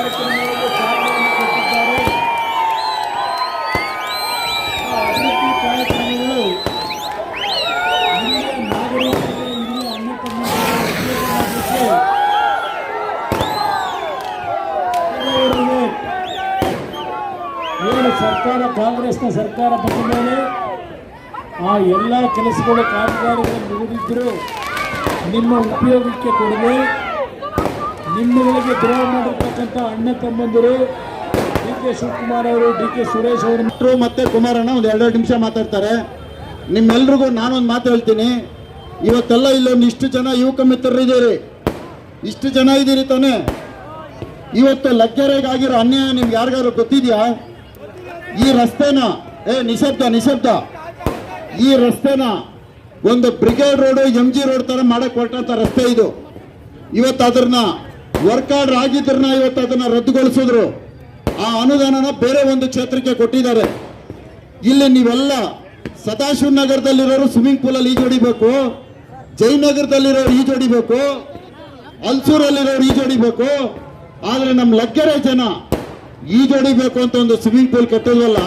ಕಾರ್ಯಕ್ರಮಗಳಿಗೆ ಚಾಲನೆಯನ್ನು ಕೊಟ್ಟಿದ್ದಾರೆ ಆ ಅಭಿವೃದ್ಧಿ ಕಾರ್ಯಕ್ರಮಗಳು ಇಲ್ಲಿಯ ನಾಗರಿಕರಿಗೆ ಇಲ್ಲಿಯ ಅಣ್ಣ ತಮ್ಮಂದಿರಿಗೆ ಕೆಲವರಿಗೆ ಏನು ಸರ್ಕಾರ ಕಾಂಗ್ರೆಸ್ನ ಸರ್ಕಾರ ಬಂದ ಮೇಲೆ ಆ ಎಲ್ಲ ಕೆಲಸಗಳು ಕಾಮಗಾರಿಗಳು ಮುಗಿದಿದ್ದರೂ ನಿಮ್ಮ ಉಪಯೋಗಕ್ಕೆ ಕೊಡದೆ ನಿಮ್ಮಗಳಿಗೆ ದ್ರೋಹ ಮಾಡಿರ್ತಕ್ಕಂಥ ಅಣ್ಣ ತಮ್ಮಂದಿರು ಡಿ ಕೆ ಶಿವಕುಮಾರ್ ಅವರು, ಡಿ ಕೆ ಸುರೇಶ್ ಅವರು ಮತ್ತೆ ಕುಮಾರಣ್ಣ ಒಂದು ಎರಡೆರಡು ನಿಮಿಷ ಮಾತಾಡ್ತಾರೆ. ನಿಮ್ಮೆಲ್ರಿಗೂ ನಾನೊಂದು ಮಾತು ಹೇಳ್ತೀನಿ. ಇವತ್ತೆಲ್ಲ ಇಲ್ಲೊಂದು ಇಷ್ಟು ಜನ ಯುವಕ ಮಿತ್ರರಿದ್ದೀರಿ ಇಷ್ಟು ಜನ ಇದ್ದೀರಿ ತಾನೇ. ಇವತ್ತು ಲಗ್ಗೆರೆಗಾಗಿರೋ ಅನ್ಯಾಯ ನಿಮ್ಗೆ ಯಾರಿಗಾದ್ರು ಗೊತ್ತಿದೆಯಾ? ಈ ರಸ್ತೆನ, ಏ, ನಿಶಬ್ದ ನಿಶಬ್ದ. ಈ ರಸ್ತೆನ ಒಂದು brigade road, M G road ಥರ ಮಾಡಕ್ ಹೊರಟಂತ ರಸ್ತೆ ಇದು. ಇವತ್ತು ಅದನ್ನ ವರ್ಕ್ ಆರ್ಡರ್ ಆಗಿದ್ರನ್ನ ಇವತ್ತು ಅದನ್ನ ರದ್ದುಗೊಳಿಸಿದ್ರು. ಆ ಅನುದಾನನ ಬೇರೆ ಒಂದು ಕ್ಷೇತ್ರಕ್ಕೆ ಕೊಟ್ಟಿದ್ದಾರೆ. ಇಲ್ಲಿ ನೀವೆಲ್ಲ ಸದಾಶಿವ ನಗರದಲ್ಲಿರೋರು ಸ್ವಿಮ್ಮಿಂಗ್ ಪೂಲ್ ಅಲ್ಲಿ ಈಜು ಹೊಡಿಬೇಕು, ಜಯನಗರದಲ್ಲಿರೋರು ಈಜು ಹೊಡಿಬೇಕು, ಅಲ್ಸೂರಲ್ಲಿರೋರು ಈಜು ಹೊಡಿಬೇಕು. ಆದ್ರೆ ನಮ್ಮ ಲಗ್ಗೆರೆ ಜನ ಈಜು ಹೊಡಿಬೇಕು ಅಂತ ಒಂದು ಸ್ವಿಮ್ಮಿಂಗ್ ಪೂಲ್ ಕಟ್ಟಿಲ್ವಲ್ಲ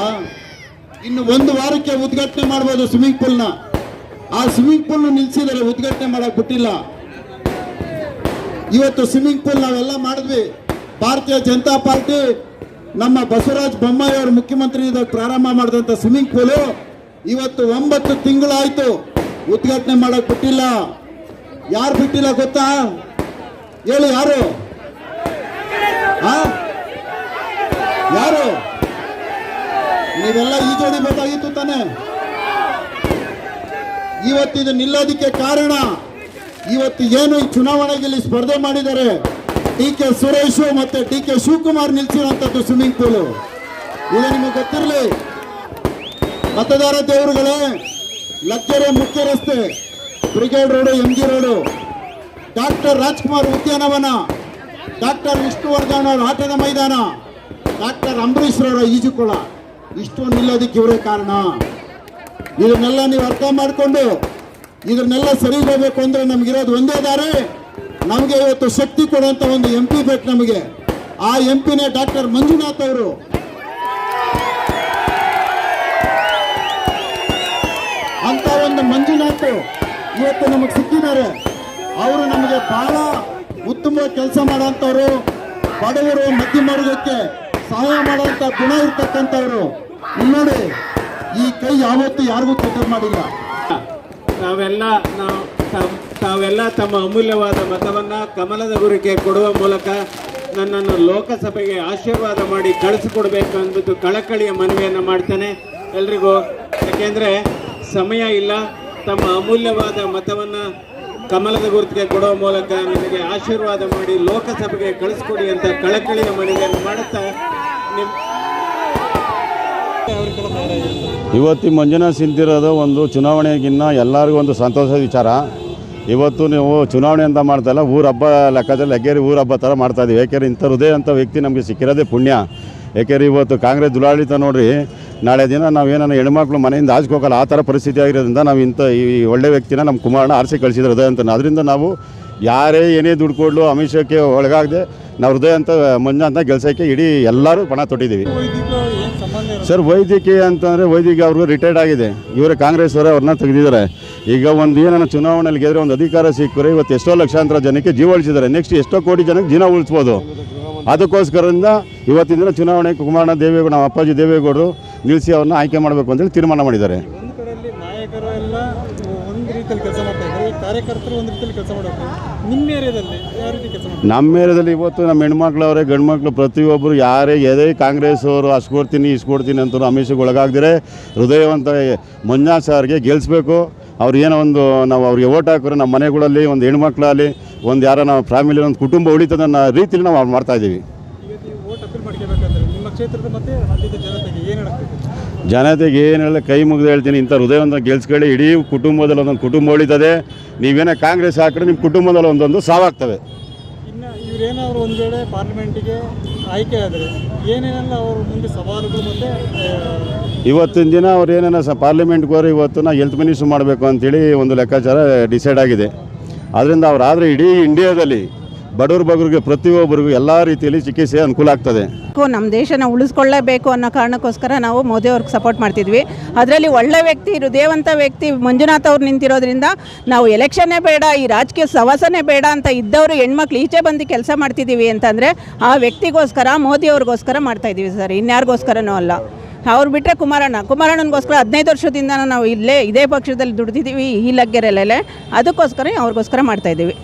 ಇನ್ನು ಒಂದು ವಾರಕ್ಕೆ ಉದ್ಘಾಟನೆ ಮಾಡ್ಬೋದು ಸ್ವಿಮ್ಮಿಂಗ್ ಪೂಲ್ನ ಆ ಸ್ವಿಮ್ಮಿಂಗ್ ಪೂಲ್ ನಿಲ್ಸಿದ್ದಾರೆ ಉದ್ಘಾಟನೆ ಮಾಡಕ್ ಬಿಟ್ಟಿಲ್ಲ. ಇವತ್ತು ಸ್ವಿಮ್ಮಿಂಗ್ ಪೂಲ್ ನಾವೆಲ್ಲ ಮಾಡಿದ್ವಿ. ಭಾರತೀಯ ಜನತಾ ಪಾರ್ಟಿ, ನಮ್ಮ ಬಸವರಾಜ ಬೊಮ್ಮಾಯಿ ಅವರು ಮುಖ್ಯಮಂತ್ರಿ ಪ್ರಾರಂಭ ಮಾಡಿದಂತ ಸ್ವಿಮ್ಮಿಂಗ್ ಪೂಲು ಇವತ್ತು ಒಂಬತ್ತು ತಿಂಗಳಾಯ್ತು. ಉದ್ಘಾಟನೆ ಮಾಡಕ್ ಬಿಟ್ಟಿಲ್ಲ. ಯಾರು ಬಿಟ್ಟಿಲ್ಲ ಗೊತ್ತಾ? ಹೇಳಿ ಯಾರು? ಯಾರು? ನೀವೆಲ್ಲ ಈಜೋಡಿಬೇಕಾಗಿತ್ತು ತಾನೆ. ಇವತ್ತಿದು ನಿಲ್ಲೋದಕ್ಕೆ ಕಾರಣ ಇವತ್ತು ಏನು ಈ ಚುನಾವಣೆಗೆ ಸ್ಪರ್ಧೆ ಮಾಡಿದ್ದಾರೆ? ಡಿ ಕೆ ಸುರೇಶ್ ಮತ್ತೆ ಡಿ ಕೆ ಶಿವಕುಮಾರ್ ನಿಲ್ಸಿರುವಂತದ್ದು ಸ್ವಿಮ್ಮಿಂಗ್ ಪೂಲ್ ಇದು ನಿಮಗೆ ಗೊತ್ತಿರಲಿ. ಮತದಾರ ದೇವರುಗಳೇ ಲಗ್ಗೆರೆ ಮುಖ್ಯ ರಸ್ತೆ brigade road M G road doctor Rajkumar ಉದ್ಯಾನವನ, ಡಾಕ್ಟರ್ ವಿಷ್ಣುವರ್ಧನ್ ಅವರ ಆಟದ ಮೈದಾನ, ಡಾಕ್ಟರ್ ಅಂಬರೀಶ್ ರವರ ಈಜುಕೊಳ. ಇಷ್ಟು ನಿಲ್ಲೋದಕ್ಕೆ ಇವರೇ ಕಾರಣ. ಇದನ್ನೆಲ್ಲ ನೀವು ಅರ್ಥ ಮಾಡಿಕೊಂಡು ಇದನ್ನೆಲ್ಲ ಸರಿ ಹೋಗಬೇಕು ಅಂದ್ರೆ ನಮ್ಗಿರೋದು ಒಂದೇ ದಾರಿ. ನಮಗೆ ಇವತ್ತು ಶಕ್ತಿ ಕೊಡುವಂಥ ಒಂದು ಎಂ ಪಿ ಬೇಕು ನಮಗೆ. ಆ ಎಂ ಪಿನೇ ಡಾಕ್ಟರ್ ಮಂಜುನಾಥ್ ಅವರು. ಅಂತ ಒಂದು ಮಂಜುನಾಥ್ ಇವತ್ತು ನಮಗೆ ಸಿಕ್ಕಿದ್ದಾರೆ. ಅವರು ನಮಗೆ ಬಹಳ ಉತ್ತಮ ಕೆಲಸ ಮಾಡೋಂಥವ್ರು ಬಡವರು, ಮಧ್ಯಮ ವರ್ಗಕ್ಕೆ ಸಹಾಯ ಮಾಡುವಂತ ಗುಣ ಇರ್ತಕ್ಕಂಥವ್ರು. ನೋಡಿ, ಈ ಕೈ ಯಾವತ್ತೂ ಯಾರಿಗೂ ಕೆಟ್ಟ ಮಾಡಿಲ್ಲ. ತಾವೆಲ್ಲ ನಾವು ತಾವೆಲ್ಲ ತಮ್ಮ ಅಮೂಲ್ಯವಾದ ಮತವನ್ನು ಕಮಲದ ಗುರಿಕೆ ಕೊಡುವ ಮೂಲಕ ನನ್ನನ್ನು ಲೋಕಸಭೆಗೆ ಆಶೀರ್ವಾದ ಮಾಡಿ ಕಳಿಸಿಕೊಡ್ಬೇಕು ಅಂದ್ಬಿಟ್ಟು ಕಳಕಳಿಯ ಮನವಿಯನ್ನು ಮಾಡ್ತೇನೆ. ಎಲ್ರಿಗೂ ಯಾಕೆಂದರೆ ಸಮಯ ಇಲ್ಲ. ತಮ್ಮ ಅಮೂಲ್ಯವಾದ ಮತವನ್ನು ಕಮಲದ ಗುರುತಿಗೆ ಕೊಡುವ ಮೂಲಕ ನನಗೆ ಆಶೀರ್ವಾದ ಮಾಡಿ ಲೋಕಸಭೆಗೆ ಕಳಿಸ್ಕೊಡಿ ಅಂತ ಕಳಕಳಿಯ ಮನವಿಯನ್ನು ಮಾಡುತ್ತಾ ನಿಮ್ ಇವತ್ತು ಮಂಜುನಾಥ್ ಸಿಂತಿರೋದು ಒಂದು ಚುನಾವಣೆಗಿನ್ನ ಎಲ್ಲರಿಗೂ ಒಂದು ಸಂತೋಷದ ವಿಚಾರ. ಇವತ್ತು ನೀವು ಚುನಾವಣೆ ಅಂತ ಮಾಡ್ತಾಯಿಲ್ಲ ಊರ ಹಬ್ಬ ಲೆಕ್ಕದಲ್ಲಿ ಹೆಗ್ಗೇರಿ ಊರ ಹಬ್ಬ ಥರ ಮಾಡ್ತಾ ಇದ್ದೀವಿ ಯಾಕೆಂದ್ರೆ ಇಂಥ ಹೃದಯ ಅಂತ ವ್ಯಕ್ತಿ ನಮಗೆ ಸಿಕ್ಕಿರೋದೇ ಪುಣ್ಯ. ಯಾಕೆಂದರೆ ಇವತ್ತು ಕಾಂಗ್ರೆಸ್ ದುಲಾಳಿತ ನೋಡಿರಿ, ನಾಳೆ ದಿನ ನಾವು ಏನನ್ನ ಹೆಣ್ಮಕ್ಳು ಮನೆಯಿಂದ ಆಚೆಗೆ ಆ ಥರ ಪರಿಸ್ಥಿತಿ ಆಗಿರೋದ್ರಿಂದ ನಾವು ಇಂಥ ಈ ಒಳ್ಳೆ ವ್ಯಕ್ತಿನ ನಮ್ಮ ಕುಮಾರನ ಆರಿಸಿ ಕಳಿಸಿದ್ರು ಹೃದಯ ಅಂತ. ಅದರಿಂದ ನಾವು ಯಾರೇ ಏನೇ ದುಡ್ಡು ಕೊಡಲು ಅಮಿಷಕ್ಕೆ ಒಳಗಾಗದೆ ನಾವು ಹೃದಯ ಅಂತ ಮಂಜಾ ಅಂತ ಗೆಲ್ಸೋಕ್ಕೆ ಇಡೀ ಎಲ್ಲರೂ ಪಣ ತೊಟ್ಟಿದ್ದೀವಿ. ಸರ್ ವೈದ್ಯಕೀಯ ಅಂತಂದರೆ ವೈದ್ಯಕೀಯ ಅವ್ರಿಗೂ ರಿಟೈರ್ಡ್ ಆಗಿದೆ. ಇವರೇ ಕಾಂಗ್ರೆಸ್ ಅವರೇ ಅವ್ರನ್ನ ತೆಗೆದಿದ್ದಾರೆ. ಈಗ ಒಂದು ಏನನ್ನ ಚುನಾವಣೆಯಲ್ಲಿ ಗೆದ್ರೆ ಒಂದು ಅಧಿಕಾರ ಸಿಕ್ಕರೆ ಇವತ್ತು ಎಷ್ಟೋ ಲಕ್ಷಾಂತರ ಜನಕ್ಕೆ ಜೀವ ಉಳಿಸಿದ್ದಾರೆ. ನೆಕ್ಸ್ಟ್ ಎಷ್ಟೋ ಕೋಟಿ ಜನಕ್ಕೆ ಜೀವ ಉಳಿಸ್ಬೋದು. ಅದಕ್ಕೋಸ್ಕರದಿಂದ ಇವತ್ತಿನ ಚುನಾವಣೆ ಕುಮಾರಣ್ಣ ದೇವೇಗೌಡ ನಮ್ಮ ಅಪ್ಪಾಜಿ ದೇವೇಗೌಡರು ನಿಲ್ಲಿಸಿ ಅವ್ರನ್ನ ಆಯ್ಕೆ ಮಾಡಬೇಕು ಅಂತೇಳಿ ತೀರ್ಮಾನ ಮಾಡಿದ್ದಾರೆ. ಕಾರ್ಯಕರ್ತರು ಒಂದು ರೀತಿಯಲ್ಲಿ ಕೆಲಸ ಮಾಡಬೇಕು ನಿಮ್ಮ ಏರಿಯಾದಲ್ಲಿ ನಮ್ಮ ಏರಿಯಾದಲ್ಲಿ ಇವತ್ತು ನಮ್ಮ ಹೆಣ್ಮಕ್ಳವ್ರೆ ಗಂಡು ಮಕ್ಕಳು ಪ್ರತಿಯೊಬ್ಬರು ಯಾರೇ, ಎದೇ ಕಾಂಗ್ರೆಸ್ ಅವರು ಅಸ್ಕೊಡ್ತೀನಿ ಇಸ್ಕೊಡ್ತೀನಿ ಅಂತ ಅಮಿಷಕ್ಕೆ ಒಳಗಾಗದಿರೆ ಹೃದಯವಂತ ಮಂಜಾ ಸರ್ಗೆ ಗೆಲ್ಲಿಸ್ಬೇಕು ಅವ್ರು ಏನೋ ಒಂದು ನಾವು ಅವ್ರಿಗೆ ಓಟ್ ಹಾಕಿದ್ರೆ ನಮ್ಮ ಮನೆಗಳಲ್ಲಿ ಒಂದು ಹೆಣ್ಮಕ್ಳಲ್ಲಿ ಒಂದು ಯಾರೋ ನಾವು ಫ್ಯಾಮಿಲಿ ಒಂದು ಕುಟುಂಬ ಉಳಿತದ ರೀತಿಲಿ ನಾವು ಮಾಡ್ತಾ ಇದ್ದೀವಿ ಇವತ್ತು ಈ ಓಟ್ ಅಪೀಲ್ ಮಾಡ್ಕೋಬೇಕಾದ್ರೆ ನಿಮ್ಮ ಕ್ಷೇತ್ರದ ಮತ್ತೆ ರಾಜ್ಯದ ಜನತೆಗೆ ಏನು ಹೇಳಬೇಕು ಜನತೆಗೆ ಏನು ಹೇಳ ಕೈ ಮುಗಿದು ಹೇಳ್ತೀನಿ ಇಂಥ ಹೃದಯವನ್ನು ಗೆಲ್ಸ್ಕೊಳ್ಳಿ. ಇಡೀ ಕುಟುಂಬದಲ್ಲಿ ಒಂದೊಂದು ಕುಟುಂಬ ಉಳಿತದೆ. ನೀವೇನೇ ಕಾಂಗ್ರೆಸ್ ಹಾಕಿದ್ರೆ ನಿಮ್ಮ ಕುಟುಂಬದಲ್ಲಿ ಒಂದೊಂದು ಸಾವಾಗ್ತವೆ. ಇನ್ನು ಇವರೇನಾದ್ರು ಒಂದು ವೇಳೆ ಪಾರ್ಲಿಮೆಂಟಿಗೆ ಆಯ್ಕೆ ಆದರೆ ಏನೇನೆಲ್ಲ ಅವ್ರ ಮುಂದೆ ಸವಾಲುಗಳು ಮತ್ತು ಇವತ್ತಿನ ದಿನ ಅವ್ರು ಏನೇನೋ ಸ ಪಾರ್ಲಿಮೆಂಟ್ಗೆ ಹೋದ್ರೆ ಇವತ್ತು ನಾ ಹೆಲ್ತ್ ಮಿನಿಸ್ಟ್ರ್ ಮಾಡಬೇಕು ಅಂತೇಳಿ ಒಂದು ಲೆಕ್ಕಾಚಾರ ಡಿಸೈಡ್ ಆಗಿದೆ. ಅದರಿಂದ ಅವರಾದರೆ ಇಡೀ ಇಂಡಿಯಾದಲ್ಲಿ ಬಡವ್ರ ಬಗ್ಗರಿಗೆ ಪ್ರತಿಯೊಬ್ಬರಿಗೂ ಎಲ್ಲ ರೀತಿಯಲ್ಲಿ ಚಿಕಿತ್ಸೆ ಅನುಕೂಲ ಆಗ್ತದೆ. ನಮ್ಮ ದೇಶನ ಉಳಿಸ್ಕೊಳ್ಳೇಬೇಕು ಅನ್ನೋ ಕಾರಣಕ್ಕೋಸ್ಕರ ನಾವು ಮೋದಿ ಅವ್ರಿಗೆ ಸಪೋರ್ಟ್ ಮಾಡ್ತಿದ್ವಿ. ಅದರಲ್ಲಿ ಒಳ್ಳೆ ವ್ಯಕ್ತಿ ಹೃದಯವಂತ ವ್ಯಕ್ತಿ ಮಂಜುನಾಥ್ ಅವ್ರು ನಿಂತಿರೋದ್ರಿಂದ ನಾವು ಎಲೆಕ್ಷನ್ನೇ ಬೇಡ, ಈ ರಾಜಕೀಯ ಸವಾಸನೇ ಬೇಡ ಅಂತ ಇದ್ದವರು ಹೆಣ್ಮಕ್ಳು ಈಚೆ ಬಂದು ಕೆಲಸ ಮಾಡ್ತಿದ್ದೀವಿ ಅಂತಂದರೆ ಆ ವ್ಯಕ್ತಿಗೋಸ್ಕರ, ಮೋದಿ ಅವ್ರಿಗೋಸ್ಕರ ಮಾಡ್ತಾ ಇದ್ದೀವಿ ಸರ್, ಇನ್ಯಾರಿಗೋಸ್ಕರನೂ ಅಲ್ಲ. ಅವ್ರು ಬಿಟ್ಟರೆ ಕುಮಾರಣ್ಣ, ಕುಮಾರಣ್ಣನಿಗೋಸ್ಕರ ಹದಿನೈದು ವರ್ಷದಿಂದ ನಾವು ಇಲ್ಲೇ ಇದೇ ಪಕ್ಷದಲ್ಲಿ ದುಡಿದಿದ್ದೀವಿ, ಈ ಲಗ್ಗೆರೆಲ್ಲೇ. ಅದಕ್ಕೋಸ್ಕರ ಅವ್ರಿಗೋಸ್ಕರ ಮಾಡ್ತಾ ಇದ್ದೀವಿ.